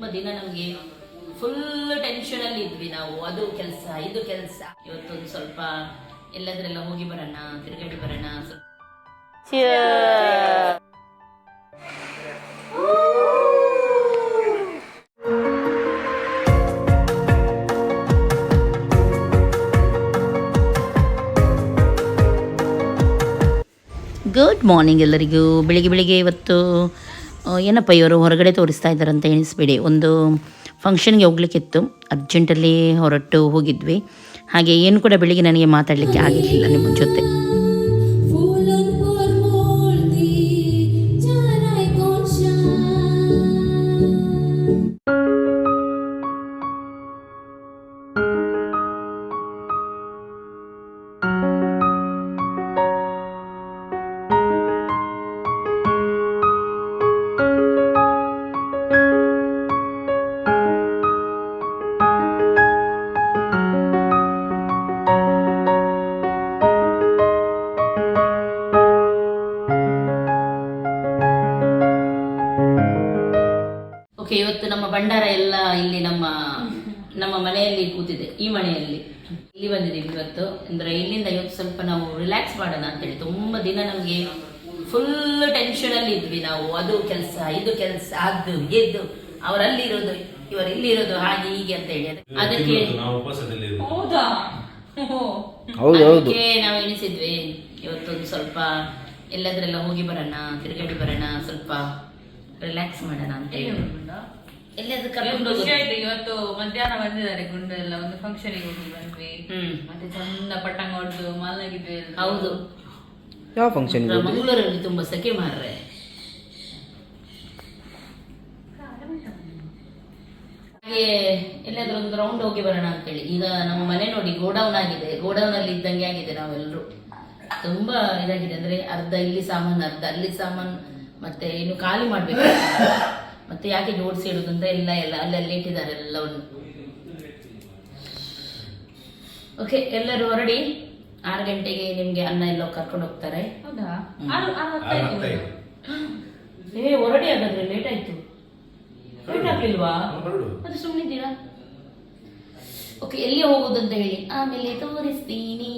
ತುಂಬ ದಿನ ನಮಗೆ ಫುಲ್ ಟೆನ್ಷನ್ ಅಲ್ಲಿ ಇದ್ವಿ ನಾವು. ಅದು ಕೆಲಸ, ಇದು ಕೆಲಸ. ಇವತ್ತೊಂದು ಸ್ವಲ್ಪ ಎಲ್ಲದ್ರೆಲ್ಲ ಹೋಗಿ ಬರೋಣ, ತಿರುಗಾಡಿ ಬರೋಣ. ಗುಡ್ ಮಾರ್ನಿಂಗ್ ಎಲ್ಲರಿಗೂ. ಬೆಳಿಗ್ಗೆ ಬೆಳಿಗ್ಗೆ ಇವತ್ತು ಏನಪ್ಪ ಇವರು ಹೊರಗಡೆ ತೋರಿಸ್ತಾ ಇದ್ದಾರೆ ಅಂತ ಎಣಿಸ್ಬೇಡಿ. ಒಂದು ಫಂಕ್ಷನ್ಗೆ ಹೋಗ್ಲಿಕ್ಕಿತ್ತು. ಅರ್ಜೆಂಟಲ್ಲಿ ಹೊರಟು ಹೋಗಿದ್ವಿ. ಹಾಗೆ ಏನು ಕೂಡ ಬೆಳಿಗ್ಗೆ ನನಗೆ ಮಾತಾಡಲಿಕ್ಕೆ ಆಗಿರಲಿಲ್ಲ ನಿಮ್ಮ ಜೊತೆ. ಮಾಡೋಣ ಅಂತೇಳಿ. ತುಂಬಾ ದಿನ ನಮಗೆ ಫುಲ್ ಟೆನ್ಷನ್ ಅಲ್ಲಿ ಇದ್ವಿ ನಾವು. ಅದು ಕೆಲಸ ಇದು ಕೆಲಸ ಅದು ಎದ್ದು ಅವರಲ್ಲಿ ಇರೋದು ಇವರು ಇಲ್ಲಿ ಇರೋದು ಹಾಗೆ ಹೀಗೆ ಅಂತ ಹೇಳಿ ಅದಕ್ಕೆ ನಾವು ಉಪವಾಸದಲ್ಲಿ ಹೌದಾ? ಹೌದು ಹೌದು. ಅದಕ್ಕೆ ನಾವು ಎಣಿಸಿದ್ವಿ. ಇವತ್ತೊಂದು ಸ್ವಲ್ಪ ಎಲ್ಲದ್ರೆಲ್ಲ ಹೋಗಿ ಬರೋಣ ತಿರುಗಾಡಿ ಬರೋಣ ಸ್ವಲ್ಪ ರಿಲ್ಯಾಕ್ಸ್ ಮಾಡೋಣ ಅಂತ ಹೇಳಿ ಎಲ್ಲಾದ್ರೂ ಕರ್ಕೊಂಡು ಖುಷಿ ಹೋಗೋದು. ಆಯ್ತು ಇವತ್ತು ಮಧ್ಯಾಹ್ನ ಬಂದಿದ್ದಾರೆ ಗುಂಡು ಎಲ್ಲ ಒಂದು ಫಂಕ್ಷನ್ ಹೋಗಿ ಬಂದ್ವಿ. ಹ್ಮ್. ಮತ್ತೆ ಚಂದ ಪಟ್ಟಂಗ ಹೊಡೆದು ಮಲಗಿದ್ವಿ ಎಲ್ರು. ಹೌದು. ಯಾವ ಫಂಕ್ಷನ್ ಮಂಗಳೂರಲ್ಲಿ ತುಂಬಾ ಸೆಕೆ ಮಾರ್ರೆ. ಹಾಗೆ ಎಲ್ಲಾದ್ರೂ ಒಂದು ರೌಂಡ್ ಹೋಗಿ ಬರೋಣ ಅಂತೇಳಿ. ಈಗ ನಮ್ಮ ಮನೆ ನೋಡಿ ಗೋಡೌನ್ ಆಗಿದೆ. ಗೋಡೌನ್ ಅಲ್ಲಿ ಇದ್ದಂಗೆ ಆಗಿದೆ ನಾವೆಲ್ಲರೂ ತುಂಬಾ ಇದಾಗಿದೆ. ಅಂದ್ರೆ ಅರ್ಧ ಇಲ್ಲಿ ಸಾಮಾನು ಅರ್ಧ ಅಲ್ಲಿ ಸಾಮಾನು ಮತ್ತೆ ಇನ್ನು ಖಾಲಿ ಮಾಡ್ಬೇಕು. ಮತ್ತೆ ಯಾಕೆ ಜೋಡಿಸಿ ಇಡುದು ಅಂತ ಎಲ್ಲ ಎಲ್ಲ ಅಲ್ಲೆಲ್ಲ ಇಟ್ಟಿದ್ದಾರೆ ಎಲ್ಲವನ್ನು. ಓಕೆ ಎಲ್ಲರೂ ಹೊರಡಿ. ಆರು ಗಂಟೆಗೆ ನಿಮ್ಗೆ ಅನ್ನ ಎಲ್ಲ ಕರ್ಕೊಂಡು ಹೋಗ್ತಾರೆ. ಏ ಹೊರಡಿ ಹಾಗಾದ್ರೆ ಲೇಟ್ ಆಯ್ತು. ಲೇಟ್ ಆಗ್ಲಿಲ್ವಾ? ಮತ್ತೆ ಸುಮ್ಮನಿದ್ದೀರಾ ಓಕೆ ಎಲ್ಲಿ ಹೋಗೋದು ಅಂತ ಹೇಳಿ. ಆಮೇಲೆ ತೋರಿಸ್ತೀನಿ.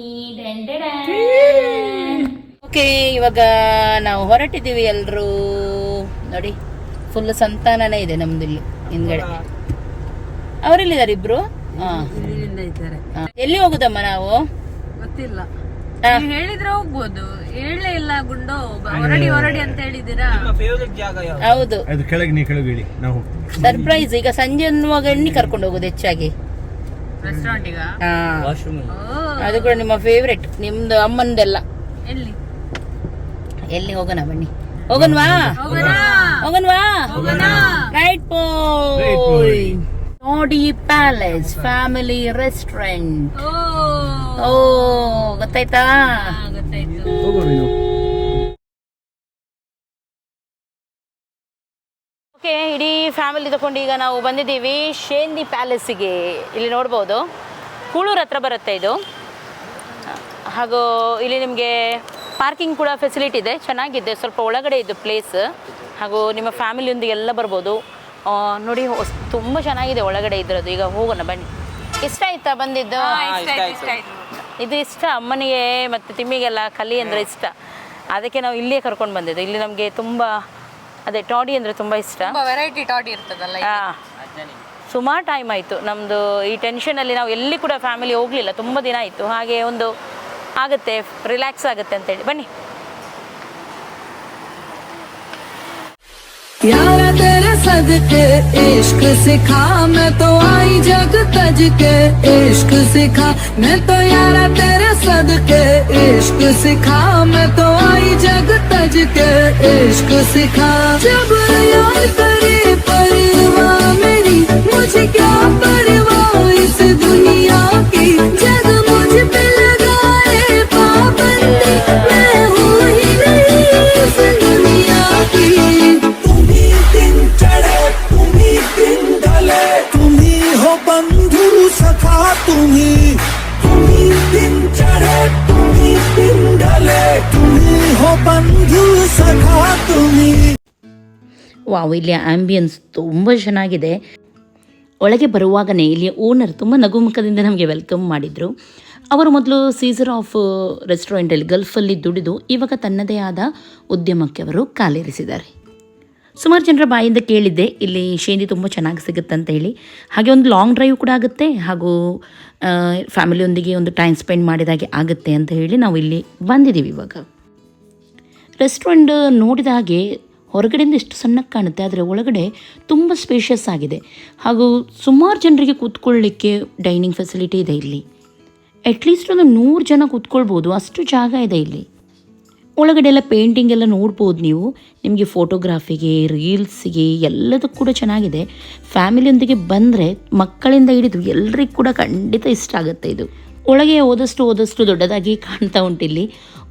ಓಕೆ ಇವಾಗ ನಾವು ಹೊರಟಿದ್ದೀವಿ ಎಲ್ರು. ನೋಡಿ. ಫುಲ್ ಸಂತಾನನೇ ಇದೆ ನಮ್ದು ಇಲ್ಲಿ ಹಿಂದ್ಗಡೆ. ಅವರೆಲ್ಲಿದ್ದಾರೆ ಇಬ್ರು. ಎಲ್ಲಿ ಹೋಗುದಮ್ಮ ನಾವು? ಗೊತ್ತಿಲ್ಲ. ಹೇಳಿದ್ರೆ ಹೋಗ್ಬೋದು. ಹೇಳಲೇ ಇಲ್ಲ ಗುಂಡು. ಹೊರಡಿ ಹೊರಡಿ ಅಂತ ಹೇಳಿದೀರಾ ಹೌದು. ಅದು ಕೆಳಗೆ ನೀ ಕೆಳಗೆ ಇಳಿ ನಾವು ಸರ್ಪ್ರೈಸ್ ಈಗ ಸಂಜೆ ಅನ್ನುವಾಗ ಎಣ್ಣೆ ಕರ್ಕೊಂಡು ಹೋಗುದು ಹೆಚ್ಚಾಗಿ. ರೆಸ್ಟೋರೆಂಟಿಗ ಅದು ಕೂಡ ನಿಮ್ಮ ಫೇವ್ರೆಟ್ ನಿಮ್ದು ಅಮ್ಮಂದೆಲ್ಲ. ಎಲ್ಲಿ? ಎಲ್ಲಿ ಹೋಗೋಣ ಬನ್ನಿ. ಹೋಗೋಣವಾ ಹೋಗೋಣ ಹೋಗೋಣವಾ ಹೋಗೋಣ. ರೈಟ್ ಪೋಯ್ ನೋಡಿ ಪ್ಯಾಲೇಸ್ ಫ್ಯಾಮಿಲಿ ರೆಸ್ಟೋರೆಂಟ್. ಓ. ಓ ಗೊತ್ತಾಯ್ತಾ? ಹಾ, ಗೊತ್ತಾಯ್ತು. ಹೋಗೋ ಓಕೆ ಇಡೀ ಫ್ಯಾಮಿಲಿ ತಗೊಂಡು ಈಗ ನಾವು ಬಂದಿದ್ದೀವಿ ಶೇಂದಿ ಪ್ಯಾಲೇಸಿಗೆ. ಇಲ್ಲಿ ನೋಡ್ಬೋದು. ಕೂಳೂರು ಹತ್ರ ಬರುತ್ತೆ ಇದು. ಹಾಗೂ ಇಲ್ಲಿ ನಿಮಗೆ ಪಾರ್ಕಿಂಗ್ ಕೂಡ ಫೆಸಿಲಿಟಿ ಇದೆ. ಚೆನ್ನಾಗಿದೆ. ಸ್ವಲ್ಪ ಒಳಗಡೆ ಇದು ಪ್ಲೇಸ್ ಹಾಗೂ ನಿಮ್ಮ ಫ್ಯಾಮಿಲಿಯೊಂದಿಗೆ ಎಲ್ಲ ಬರ್ಬೋದು. ನೋಡಿ ತುಂಬ ಚೆನ್ನಾಗಿದೆ ಒಳಗಡೆ ಇದ್ರದ್ದು. ಈಗ ಹೋಗೋಣ ಬನ್ನಿ. ಇಷ್ಟ ಆಯ್ತಾ ಬಂದಿದ್ದು? ಇದು ಇಷ್ಟ. ಅಮ್ಮನಿಗೆ ಮತ್ತು ತಿಮ್ಮಿಗೆಲ್ಲ ಕಲಿ ಅಂದರೆ ಇಷ್ಟ. ಅದಕ್ಕೆ ನಾವು ಇಲ್ಲಿಯೇ ಕರ್ಕೊಂಡು ಬಂದಿದ್ದು. ಇಲ್ಲಿ ನಮಗೆ ತುಂಬ ಅದೇ ಟಾಡಿ ಅಂದರೆ ತುಂಬ ಇಷ್ಟ. ವೆರೈಟಿ ಟಾಡಿ ಇರ್ತದಲ್ಲ ಹಾಂ. ಸುಮಾರು ಟೈಮ್ ಆಯಿತು. ನಮ್ಮದು ಈ ಟೆನ್ಷನಲ್ಲಿ ನಾವು ಎಲ್ಲಿ ಕೂಡ ಫ್ಯಾಮಿಲಿ ಹೋಗಲಿಲ್ಲ. ತುಂಬ ದಿನ ಆಯಿತು. ಹಾಗೆ ಒಂದು ಆಗುತ್ತೆ ರಿಲ್ಯಾಕ್ಸ್ ಆಗುತ್ತೆ ಅಂತೇಳಿ ಬನ್ನಿ यारा तेरे सदके इश्क सिखा मैं तो आई जग तज के इश्क सिखा मैं तो यारा तेरे सदके इश्क सिखा मैं तो आई जग तज के इश्क सिखा जब याद करे परवाह मेरी ವಾವ್ ಇಲ್ಲಿ ಆಂಬಿಯನ್ಸ್ ತುಂಬ ಚೆನ್ನಾಗಿದೆ. ಒಳಗೆ ಬರುವಾಗನೇ ಇಲ್ಲಿಯ ಓನರ್ ತುಂಬ ನಗುಮುಖದಿಂದ ನಮಗೆ ವೆಲ್ಕಮ್ ಮಾಡಿದರು. ಅವರು ಮೊದಲು ಸೀಸರ್ ಆಫ್ ರೆಸ್ಟೋರೆಂಟಲ್ಲಿ ಗಲ್ಫಲ್ಲಿ ದುಡಿದು ಇವಾಗ ತನ್ನದೇ ಆದ ಉದ್ಯಮಕ್ಕೆ ಅವರು ಕಾಲಿರಿಸಿದ್ದಾರೆ. ಸುಮಾರು ಜನರ ಬಾಯಿಂದ ಕೇಳಿದ್ದೆ, ಇಲ್ಲಿ ಶೇಂದಿ ತುಂಬ ಚೆನ್ನಾಗಿ ಸಿಗುತ್ತೆ ಅಂತ ಹೇಳಿ. ಹಾಗೆ ಒಂದು ಲಾಂಗ್ ಡ್ರೈವ್ ಕೂಡ ಆಗುತ್ತೆ, ಹಾಗೂ ಫ್ಯಾಮಿಲಿಯೊಂದಿಗೆ ಒಂದು ಟೈಮ್ ಸ್ಪೆಂಡ್ ಮಾಡಿದಾಗೆ ಆಗುತ್ತೆ ಅಂತ ಹೇಳಿ ನಾವು ಇಲ್ಲಿ ಬಂದಿದ್ದೀವಿ ಇವಾಗ. ರೆಸ್ಟೋರೆಂಟ್ ನೋಡಿದ ಹಾಗೆ ಹೊರಗಡೆಯಿಂದ ಎಷ್ಟು ಸಣ್ಣಕ್ಕೆ ಕಾಣುತ್ತೆ ಆದರೆ ಒಳಗಡೆ ತುಂಬ ಸ್ಪೇಷಿಯಸ್ ಆಗಿದೆ. ಹಾಗೂ ಸುಮಾರು ಜನರಿಗೆ ಕೂತ್ಕೊಳ್ಳಿಕ್ಕೆ ಡೈನಿಂಗ್ ಫೆಸಿಲಿಟಿ ಇದೆ ಇಲ್ಲಿ. ಅಟ್ಲೀಸ್ಟ್ ಒಂದು ನೂರು ಜನ ಕೂತ್ಕೊಳ್ಬೋದು, ಅಷ್ಟು ಜಾಗ ಇದೆ ಇಲ್ಲಿ. ಒಳಗಡೆ ಎಲ್ಲ ಪೇಂಟಿಂಗ್ ಎಲ್ಲ ನೋಡ್ಬೋದು ನೀವು. ನಿಮಗೆ ಫೋಟೋಗ್ರಾಫಿಗೆ ರೀಲ್ಸಿಗೆ ಎಲ್ಲದಕ್ಕೂ ಕೂಡ ಚೆನ್ನಾಗಿದೆ. ಫ್ಯಾಮಿಲಿಯೊಂದಿಗೆ ಬಂದರೆ ಮಕ್ಕಳಿಂದ ಹಿಡಿದು ಎಲ್ರಿಗೂ ಕೂಡ ಖಂಡಿತ ಇಷ್ಟ ಆಗುತ್ತೆ ಇದು. ಒಳಗೆ ಹೋದಷ್ಟು ಹೋದಷ್ಟು ದೊಡ್ಡದಾಗಿ ಕಾಣ್ತಾ ಉಂಟಿಲ್ಲಿ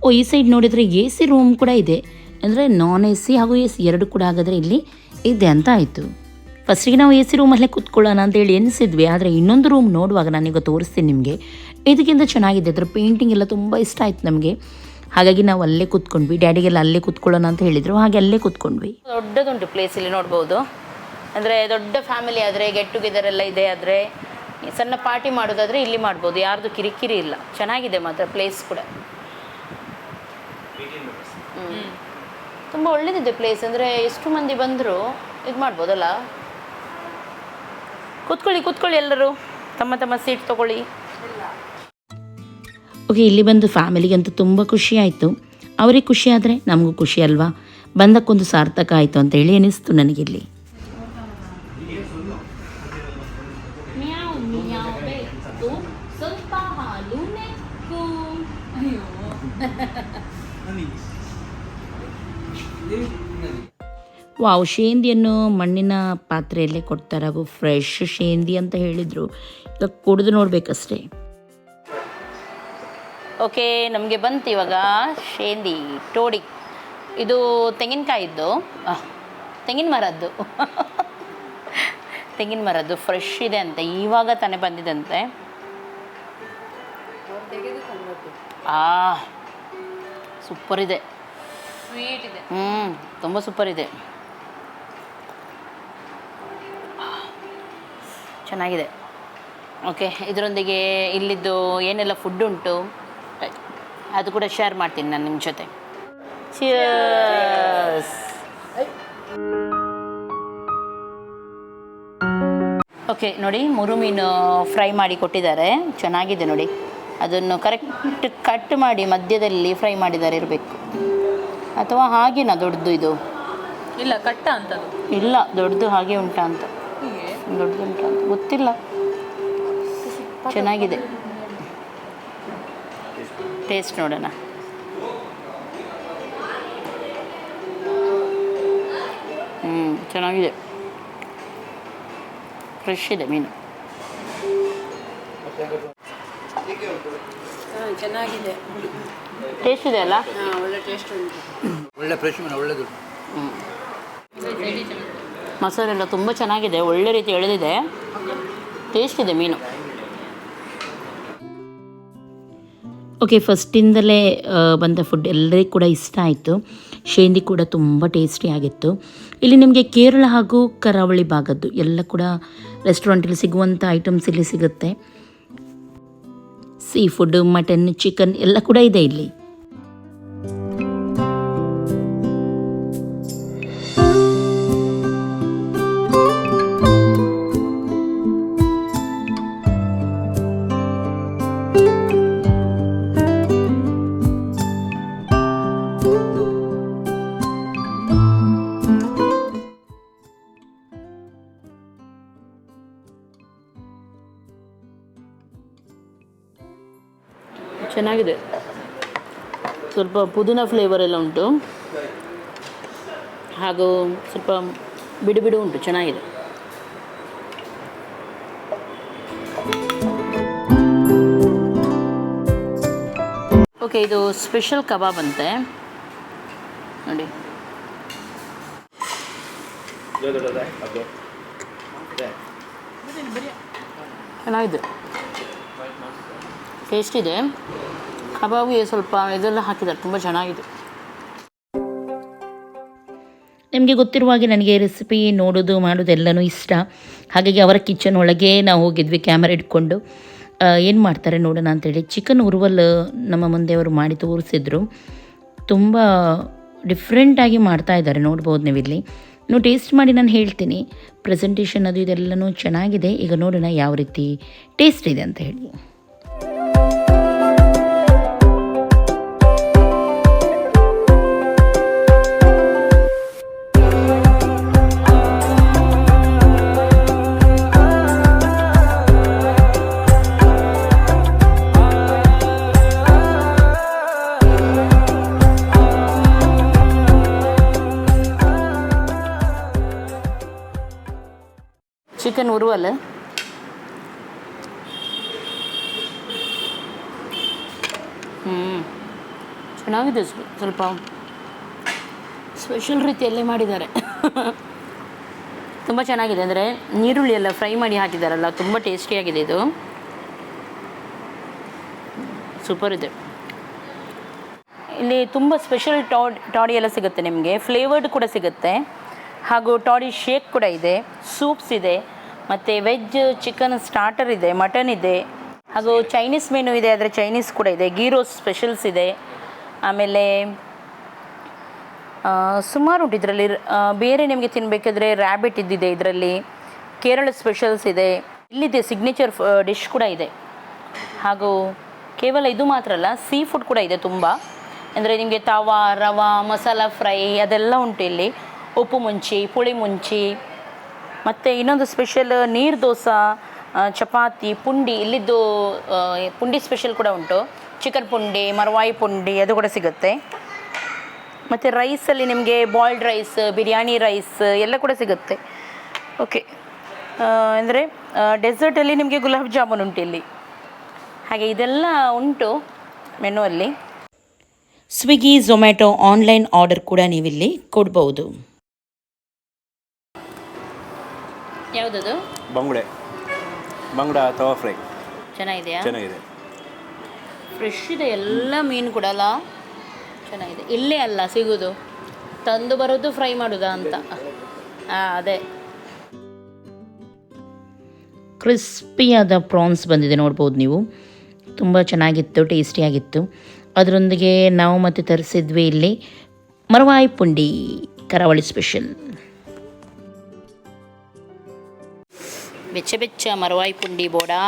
ಓ, ಈ ಸೈಡ್ ನೋಡಿದರೆ ಎ ಸಿ ರೂಮ್ ಕೂಡ ಇದೆ. ಅಂದರೆ ನಾನ್ ಎ ಸಿ ಹಾಗೂ ಎ ಸಿ ಎರಡು ಕೂಡ ಹಾಗಾದರೆ ಇಲ್ಲಿ ಇದೆ ಅಂತ ಆಯಿತು. ಫಸ್ಟಿಗೆ ನಾವು ಎ ಸಿ ರೂಮಲ್ಲೇ ಕೂತ್ಕೊಳ್ಳೋಣ ಅಂತ ಹೇಳಿ ಎನಿಸಿದ್ವಿ ಆದರೆ ಇನ್ನೊಂದು ರೂಮ್ ನೋಡುವಾಗ ನಾನೀಗ ತೋರಿಸ್ತೀನಿ ನಿಮಗೆ. ಇದಕ್ಕಿಂತ ಚೆನ್ನಾಗಿದೆ. ಅದರ ಪೇಂಟಿಂಗ್ ಎಲ್ಲ ತುಂಬ ಇಷ್ಟ ಆಯಿತು ನಮಗೆ. ಹಾಗಾಗಿ ನಾವು ಅಲ್ಲೇ ಕೂತ್ಕೊಂಡ್ವಿ. ಡ್ಯಾಡಿಗೆಲ್ಲ ಅಲ್ಲೇ ಕೂತ್ಕೊಳ್ಳೋಣ ಅಂತ ಹೇಳಿದರು. ಹಾಗೆ ಅಲ್ಲೇ ಕೂತ್ಕೊಂಡ್ವಿ. ದೊಡ್ಡದುಂಟು ಪ್ಲೇಸ್ ಇಲ್ಲಿ ನೋಡ್ಬೋದು. ಅಂದರೆ ದೊಡ್ಡ ಫ್ಯಾಮಿಲಿ ಆದರೆ ಗೆಟ್ ಟುಗೆದರ್ ಎಲ್ಲ ಇದೆ ಆದರೆ ಸಣ್ಣ ಪಾರ್ಟಿ ಮಾಡೋದಾದರೆ ಇಲ್ಲಿ ಮಾಡ್ಬೋದು. ಯಾರ್ದು ಕಿರಿಕಿರಿ ಇಲ್ಲ. ಚೆನ್ನಾಗಿದೆ ಮಾತ್ರ ಪ್ಲೇಸ್ ಕೂಡ. ತುಂಬ ಒಳ್ಳೆಯದಿದೆ ಪ್ಲೇಸ್ ಅಂದರೆ ಎಷ್ಟು ಮಂದಿ ಬಂದರೂ ಇದು ಮಾಡ್ಬೋದಲ್ಲ? ಕೂತ್ಕೊಳ್ಳಿ ಕೂತ್ಕೊಳ್ಳಿ ಎಲ್ಲರೂ. ತಮ್ಮ ತಮ್ಮ ಸೀಟ್ ತಗೊಳ್ಳಿ. ಓಕೆ ಇಲ್ಲಿ ಬಂದು ಫ್ಯಾಮಿಲಿಗಂತೂ ತುಂಬ ಖುಷಿ ಆಯಿತು. ಅವ್ರಿಗೆ ಖುಷಿ ಆದರೆ ನಮಗೂ ಖುಷಿ ಅಲ್ವಾ? ಬಂದಕ್ಕೊಂದು ಸಾರ್ಥಕ ಆಯಿತು ಅಂತ ಹೇಳಿ ಅನಿಸ್ತು ನನಗಿಲ್ಲಿ. ವಾವ್ ಶೇಂದಿಯನ್ನು ಮಣ್ಣಿನ ಪಾತ್ರೆಯಲ್ಲೇ ಕೊಡ್ತಾರೆ. ಹಾಗೂ ಫ್ರೆಶ್ ಶೇಂದಿ ಅಂತ ಹೇಳಿದರು. ಈಗ ಕುಡಿದು ನೋಡಬೇಕಷ್ಟೇ. ಓಕೆ ನಮಗೆ ಬಂತು ಇವಾಗ ಶೇಂದಿ ಟೋಡಿ ಇದು ತೆಂಗಿನಕಾಯಿದ್ದು. ತೆಂಗಿನ ಮರದ್ದು. ತೆಂಗಿನ ಮರದ್ದು ಫ್ರೆಶ್ ಇದೆ ಅಂತೆ ಇವಾಗ ತಾನೇ ಬಂದಿದಂತೆ. ಆ ಸೂಪರ್ ಇದೆ. ಸ್ವೀಟ್ ಇದೆ. ಹ್ಞೂ ತುಂಬ ಸೂಪರ್ ಇದೆ. ಚೆನ್ನಾಗಿದೆ. ಓಕೆ ಇದರೊಂದಿಗೆ ಇಲ್ಲಿದ್ದು ಏನೆಲ್ಲ ಫುಡ್ ಉಂಟು? ಅದು ಕೂಡ ಶೇರ್ ಮಾಡ್ತೀನಿ ನಾನು ನಿಮ್ಮ ಜೊತೆ. ಓಕೆ ನೋಡಿ ಮುರು ಮೀನು ಫ್ರೈ ಮಾಡಿ ಕೊಟ್ಟಿದ್ದಾರೆ. ಚೆನ್ನಾಗಿದೆ ನೋಡಿ. ಅದನ್ನು ಕರೆಕ್ಟ್ ಕಟ್ ಮಾಡಿ ಮಧ್ಯದಲ್ಲಿ ಫ್ರೈ ಮಾಡಿದ್ದಾರೆ ಇರಬೇಕು. ಅಥವಾ ಹಾಗೇನಾ ದೊಡ್ಡದು ಇದು? ಇಲ್ಲ ಕಟ್ಟ ಅಂತ ಇಲ್ಲ ದೊಡ್ಡದು ಹಾಗೆ ಉಂಟಾ ಅಂತ ದೊಡ್ಡದು ಉಂಟಾ ಅಂತ. ಗೊತ್ತಿಲ್ಲ. ಚೆನ್ನಾಗಿದೆ. ಟೇಸ್ಟ್ ನೋಡೋಣ. ಹ್ಞೂ ಚೆನ್ನಾಗಿದೆ. ಫ್ರೆಶ್ ಇದೆ ಮೀನು. ಚೆನ್ನಾಗಿದೆ. ಟೇಸ್ಟ್ ಇದೆ ಅಲ್ಲ? ಒಳ್ಳೆ ಟೇಸ್ಟ್ ಉಂಟು. ಒಳ್ಳೆ ಫ್ರೆಶ್ ಮೀನು ಒಳ್ಳೆದು. ಮಸಾಲೆ ಎಲ್ಲ ತುಂಬ ಚೆನ್ನಾಗಿದೆ, ಒಳ್ಳೆ ರೀತಿ ಎಳೆದಿದೆ. ಟೇಸ್ಟ್ ಇದೆ ಮೀನು. ಓಕೆ ಫಸ್ಟಿಂದಲೇ ಬಂದ ಫುಡ್ ಎಲ್ಲರಿಗೂ ಕೂಡ ಇಷ್ಟ ಆಯಿತು. ಶೇಂದಿ ಕೂಡ ತುಂಬ ಟೇಸ್ಟಿ ಆಗಿತ್ತು. ಇಲ್ಲಿ ನಿಮಗೆ ಕೇರಳ ಹಾಗೂ ಕರಾವಳಿ ಭಾಗದ್ದು ಎಲ್ಲ ಕೂಡ ರೆಸ್ಟೋರೆಂಟಲ್ಲಿ ಸಿಗುವಂಥ ಐಟಮ್ಸ್ ಇಲ್ಲಿ ಸಿಗುತ್ತೆ. ಸೀ ಫುಡ್ ಮಟನ್ ಚಿಕನ್ ಎಲ್ಲ ಕೂಡ ಇದೆ ಇಲ್ಲಿ. ಚೆನ್ನಾಗಿದೆ. ಸ್ವಲ್ಪ ಪುದೀನ ಫ್ಲೇವರ್ ಎಲ್ಲ ಉಂಟು. ಹಾಗೂ ಸ್ವಲ್ಪ ಬಿಡು ಬಿಡು ಉಂಟು, ಚೆನ್ನಾಗಿದೆ. ಓಕೆ ಇದು ಸ್ಪೆಷಲ್ ಕಬಾಬ್ ಅಂತೆ. ನೋಡಿ. ಚೆನ್ನಾಗಿದೆ. ಟೇಸ್ಟ್ ಇದೆ. ಕಬಾಬಿಗೆ ಸ್ವಲ್ಪ ಇದೆಲ್ಲ ಹಾಕಿದ್ದಾರೆ. ತುಂಬ ಚೆನ್ನಾಗಿದೆ. ನಿಮಗೆ ಗೊತ್ತಿರುವ ಹಾಗೆ ನನಗೆ ರೆಸಿಪಿ ನೋಡೋದು, ಮಾಡೋದು ಎಲ್ಲನೂ ಇಷ್ಟ. ಹಾಗಾಗಿ ಅವರ ಕಿಚನ್ ಒಳಗೆ ನಾವು ಹೋಗಿದ್ವಿ ಕ್ಯಾಮರಾ ಇಟ್ಕೊಂಡು. ಏನು ಮಾಡ್ತಾರೆ ನೋಡೋಣ ಅಂತೇಳಿ. ಚಿಕನ್ ಉರುವಲ್ ನಮ್ಮ ಮುಂದೆ ಅವರು ಮಾಡಿ ತೋರಿಸಿದ್ರು. ತುಂಬ ಡಿಫ್ರೆಂಟಾಗಿ ಮಾಡ್ತಾ ಇದ್ದಾರೆ. ನೋಡ್ಬೋದು ನೀವು ಇಲ್ಲಿ ನೀವು ಟೇಸ್ಟ್ ಮಾಡಿ ನಾನು ಹೇಳ್ತೀನಿ. ಪ್ರೆಸೆಂಟೇಷನ್ ಅದು ಇದೆಲ್ಲನೂ ಚೆನ್ನಾಗಿದೆ. ಈಗ ನೋಡೋಣ ಯಾವ ರೀತಿ ಟೇಸ್ಟ್ ಇದೆ ಅಂತ ಹೇಳಿ. ಹ್ಞೂ ಚೆನ್ನಾಗಿದೆ ಸ್ವ- ಸ್ವಲ್ಪ ಸ್ಪೆಷಲ್ ರೀತಿಯಲ್ಲೇ ಮಾಡಿದ್ದಾರೆ. ತುಂಬ ಚೆನ್ನಾಗಿದೆ, ಅಂದರೆ ನೀರುಳ್ಳಿ ಎಲ್ಲ ಫ್ರೈ ಮಾಡಿ ಹಾಕಿದ್ದಾರಲ್ಲ ತುಂಬ ಟೇಸ್ಟಿಯಾಗಿದೆ ಇದು. ಸೂಪರ್ ಇದೆ. ಇಲ್ಲಿ ತುಂಬ ಸ್ಪೆಷಲ್ ಟಾಡ್, ಟಾಡಿ ಎಲ್ಲ ಸಿಗುತ್ತೆ ನಿಮಗೆ ಫ್ಲೇವರ್ಡ್ ಕೂಡ ಸಿಗುತ್ತೆ. ಹಾಗೂ ಟಾಡಿ ಶೇಕ್ ಕೂಡ ಇದೆ ಸೂಪ್ಸ್ ಇದೆ. ಮತ್ತು ವೆಜ್ ಚಿಕನ್ ಸ್ಟಾರ್ಟರ್ ಇದೆ ಮಟನ್ ಇದೆ. ಹಾಗೂ ಚೈನೀಸ್ ಮೆನು ಇದೆ, ಆದರೆ ಚೈನೀಸ್ ಕೂಡ ಇದೆ. ಗೀ ರೋಸ್ಟ್ ಸ್ಪೆಷಲ್ಸ್ ಇದೆ. ಆಮೇಲೆ ಸುಮಾರು ಉಂಟು ಇದರಲ್ಲಿ. ಬೇರೆ ನಿಮಗೆ ತಿನ್ನಬೇಕಾದ್ರೆ ರ್ಯಾಬಿಟ್ ಇದ್ದಿದೆ ಇದರಲ್ಲಿ. ಕೇರಳ ಸ್ಪೆಷಲ್ಸ್ ಇದೆ. ಇಲ್ಲಿದೆ ಸಿಗ್ನೇಚರ್ ಡಿಶ್ ಕೂಡ ಇದೆ. ಹಾಗೂ ಕೇವಲ ಇದು ಮಾತ್ರ ಅಲ್ಲ ಸೀ ಫುಡ್ ಕೂಡ ಇದೆ ತುಂಬ. ಅಂದರೆ ನಿಮಗೆ ತವಾ, ರವಾ, ಮಸಾಲ ಫ್ರೈ ಅದೆಲ್ಲ ಉಂಟು ಇಲ್ಲಿ. ಉಪ್ಪು ಮುಂಚಿ, ಪುಳಿ ಮುಂಚಿ ಮತ್ತು ಇನ್ನೊಂದು ಸ್ಪೆಷಲ್ ನೀರು ದೋಸೆ ಚಪಾತಿ, ಪುಂಡಿ, ಇಲ್ಲಿದ್ದು ಪುಂಡಿ ಸ್ಪೆಷಲ್ ಕೂಡ ಉಂಟು. ಚಿಕನ್ ಪುಂಡಿ, ಮರವಾಯಿ ಪುಂಡಿ ಅದು ಕೂಡ ಸಿಗುತ್ತೆ. ಮತ್ತು ರೈಸಲ್ಲಿ ನಿಮಗೆ ಬಾಯ್ಲ್ಡ್ ರೈಸ್ ಬಿರಿಯಾನಿ ರೈಸ್ ಎಲ್ಲ ಕೂಡ ಸಿಗುತ್ತೆ. ಓಕೆ ಅಂದರೆ ಡೆಸರ್ಟಲ್ಲಿ ನಿಮಗೆ ಗುಲಾಬ್ ಜಾಮೂನ್ ಉಂಟು ಇಲ್ಲಿ. ಹಾಗೆ ಇದೆಲ್ಲ ಉಂಟು ಮೆನು ಅಲ್ಲಿ. ಸ್ವಿಗ್ಗಿ ಝೊಮ್ಯಾಟೊ ಆನ್ಲೈನ್ ಆರ್ಡರ್ ಕೂಡ ನೀವಿಲ್ಲಿ ಕೊಡ್ಬೋದು. ಯಾವುದದು? ಬಂಗುಡೆ. ಬಂಗುಡ ಅಥವಾ ಫ್ರೈ. ಚೆನ್ನಾಗಿದೆಯಾ? ಚೆನ್ನಾಗಿದೆ. ಫ್ರೆಶ್ ಇದೆ ಎಲ್ಲ ಮೀನು ಕೂಡ ಅಲ್ಲ? ಚೆನ್ನಾಗಿದೆ. ಇಲ್ಲೇ ಅಲ್ಲ ಸಿಗೋದು. ತಂದು ಬರೋದು ಫ್ರೈ ಮಾಡೋದ ಅಂತ? ಹಾಂ ಅದೇ. ಕ್ರಿಸ್ಪಿಯಾದ ಪ್ರಾನ್ಸ್ ಬಂದಿದೆ ನೋಡ್ಬೋದು ನೀವು. ತುಂಬ ಚೆನ್ನಾಗಿತ್ತು ಟೇಸ್ಟಿಯಾಗಿತ್ತು. ಅದರೊಂದಿಗೆ ನಾವು ಮತ್ತೆ ತರಿಸಿದ್ವಿ ಇಲ್ಲಿ ಮರವಾಯಿ ಪುಂಡಿ ಕರಾವಳಿ ಸ್ಪೆಷಲ್ ಬೆಚ್ಚ ಬೆಚ್ಚ ಮರವಾಯಿ ಪುಂಡಿ ಬೋಡಾ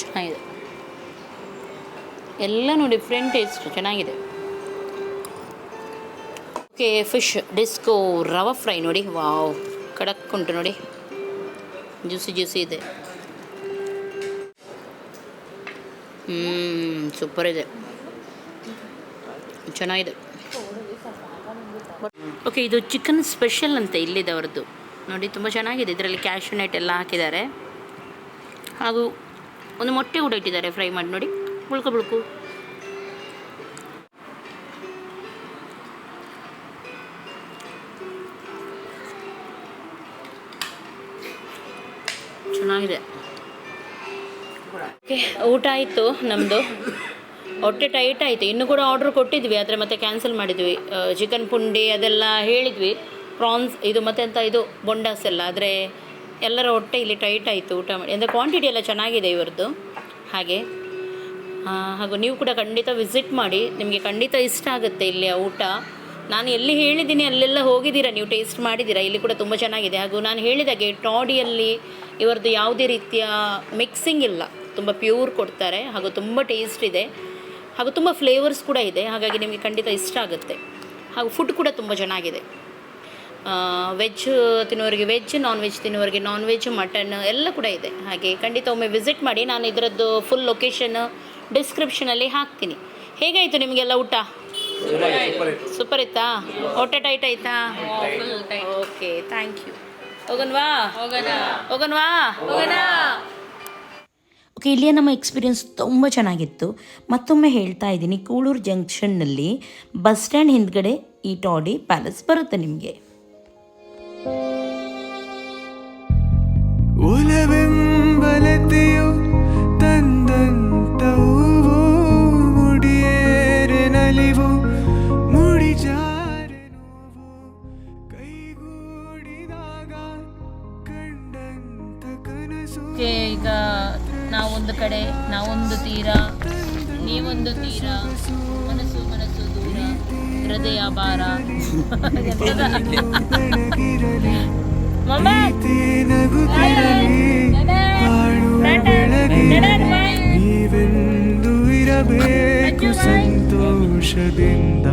ಚೆನ್ನಾಗಿದೆ ಎಲ್ಲನೂ ಡಿಫ್ರೆಂಟ್ ಟೇಸ್ಟ್ ಚೆನ್ನಾಗಿದೆ okay fish disco rava fry ನೋಡಿ ವಾವ್ ಕಡಕ್ ಉಂಟು ನೋಡಿ ಜ್ಯೂಸಿ ಜ್ಯೂಸಿ ಇದೆ ಹ್ಞೂ ಸೂಪರ್ ಇದೆ ಚೆನ್ನಾಗಿದೆ. ಓಕೆ ಇದು ಚಿಕನ್ ಸ್ಪೆಷಲ್ ಅಂತ ಇಲ್ಲಿದೆ ಅವ್ರದ್ದು. ನೋಡಿ, ತುಂಬ ಚೆನ್ನಾಗಿದೆ. ಇದರಲ್ಲಿ ಕ್ಯಾಶ್ಯೂ ನೆಟ್ ಎಲ್ಲ ಹಾಕಿದ್ದಾರೆ. ಹಾಗೂ ಒಂದು ಮೊಟ್ಟೆ ಕೂಡ ಇಟ್ಟಿದ್ದಾರೆ ಫ್ರೈ ಮಾಡಿ ನೋಡಿ. ಬುಳ್ಕು ಬುಳ್ಕು ಚೆನ್ನಾಗಿದೆ. ಓಕೆ ಊಟ ಆಯಿತು ನಮ್ಮದು ಹೊಟ್ಟೆ ಟೈಟ್ ಆಯಿತು. ಇನ್ನು ಕೂಡ ಆರ್ಡ್ರ್ ಕೊಟ್ಟಿದ್ವಿ, ಆದರೆ ಮತ್ತೆ ಕ್ಯಾನ್ಸಲ್ ಮಾಡಿದ್ವಿ. ಚಿಕನ್ ಪುಂಡಿ ಅದೆಲ್ಲ ಹೇಳಿದ್ವಿ. ಪ್ರಾನ್ಸ್ ಇದು ಮತ್ತೆ ಅಂತ ಇದು ಬೊಂಡಾಸ್ ಎಲ್ಲ. ಆದರೆ ಎಲ್ಲರ ಹೊಟ್ಟೆ ಇಲ್ಲಿ ಟೈಟ್ ಆಯಿತು ಊಟ ಮಾಡಿ. ಅಂದರೆ ಕ್ವಾಂಟಿಟಿ ಎಲ್ಲ ಚೆನ್ನಾಗಿದೆ ಇವರದ್ದು ಹಾಗೆ. ಹಾಗೂ ನೀವು ಕೂಡ ಖಂಡಿತ ವಿಸಿಟ್ ಮಾಡಿ. ನಿಮಗೆ ಖಂಡಿತ ಇಷ್ಟ ಆಗುತ್ತೆ ಇಲ್ಲಿಯ ಊಟ. ನಾನು ಎಲ್ಲಿ ಹೇಳಿದ್ದೀನಿ, ಅಲ್ಲೆಲ್ಲ ಹೋಗಿದ್ದೀರಾ? ನೀವು ಟೇಸ್ಟ್ ಮಾಡಿದ್ದೀರಾ? ಇಲ್ಲಿ ಕೂಡ ತುಂಬ ಚೆನ್ನಾಗಿದೆ. ಹಾಗೂ ನಾನು ಹೇಳಿದಾಗೆ ಟಾಡಿಯಲ್ಲಿ ಇವರದ್ದು ಯಾವುದೇ ರೀತಿಯ ಮಿಕ್ಸಿಂಗ್ ಇಲ್ಲ. ತುಂಬ ಪ್ಯೂರ್ ಕೊಡ್ತಾರೆ. ಹಾಗೂ ತುಂಬ ಟೇಸ್ಟ್ ಇದೆ. ಹಾಗೂ ತುಂಬ ಫ್ಲೇವರ್ಸ್ ಕೂಡ ಇದೆ. ಹಾಗಾಗಿ ನಿಮಗೆ ಖಂಡಿತ ಇಷ್ಟ ಆಗುತ್ತೆ. ಹಾಗೂ ಫುಡ್ ಕೂಡ ತುಂಬ ಚೆನ್ನಾಗಿದೆ. ವೆಜ್ ತಿನ್ನೋರಿಗೆ ವೆಜ್ ನಾನ್ ವೆಜ್ ತಿನ್ನೋರಿಗೆ ನಾನ್ ವೆಜ್ ಮಟನ್ ಎಲ್ಲ ಕೂಡ ಇದೆ. ಹಾಗೆ ಖಂಡಿತ ಒಮ್ಮೆ ವಿಸಿಟ್ ಮಾಡಿ ನಾನು ಇದರದ್ದು ಫುಲ್ ಲೊಕೇಶನ್ ಡಿಸ್ಕ್ರಿಪ್ಷನಲ್ಲಿ ಹಾಕ್ತೀನಿ. ಹೇಗಾಯಿತು ನಿಮಗೆಲ್ಲ ಊಟ? ಸೂಪರ್ ಇತ್ತಾ? ಹೊಟ್ಟೆ ಟೈಟ್ ಆಯ್ತಾ? ಓಕೆ ಥ್ಯಾಂಕ್ ಯು ಹೋಗನ್ವಾ ಹೋಗೋಣ ಹೋಗನ್ವಾ? ಹೋಗೋಣ ಓಕೆ ಇಲ್ಲಿಯ ನಮ್ಮ ಎಕ್ಸ್ಪೀರಿಯನ್ಸ್ ತುಂಬ ಚೆನ್ನಾಗಿತ್ತು. ಮತ್ತೊಮ್ಮೆ ಹೇಳ್ತಾ ಇದ್ದೀನಿ, ಕೂಳೂರು ಜಂಕ್ಷನ್ನಲ್ಲಿ ಬಸ್ ಸ್ಟ್ಯಾಂಡ್ ಹಿಂದ್ಗಡೆ ಈ ಟಾಡಿ ಪ್ಯಾಲೇಸ್ ಬರುತ್ತೆ ನಿಮಗೆ. ಉಲವೆಂಬಲತೆಯು ನಾವೊಂದು ಕಡೆ ನಾವೊಂದು ತೀರ ನೀವೊಂದು ತೀರ ಮನಸ್ಸು ಮನಸ್ಸು ದೂರ ಹೃದಯ ಭಾರ. ನೀವೆಂದು ಇರಬೇಕು ಸಂತೋಷದಿಂದ.